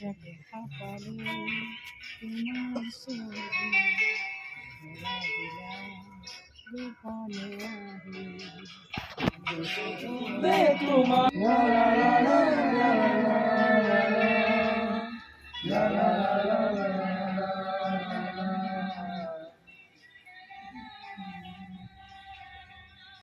রাতে হাঁপালে তোমার ছবি ধরা দিলাম গোপনে আহি তোমার লা লা লা লা লা লা লা লা লা লা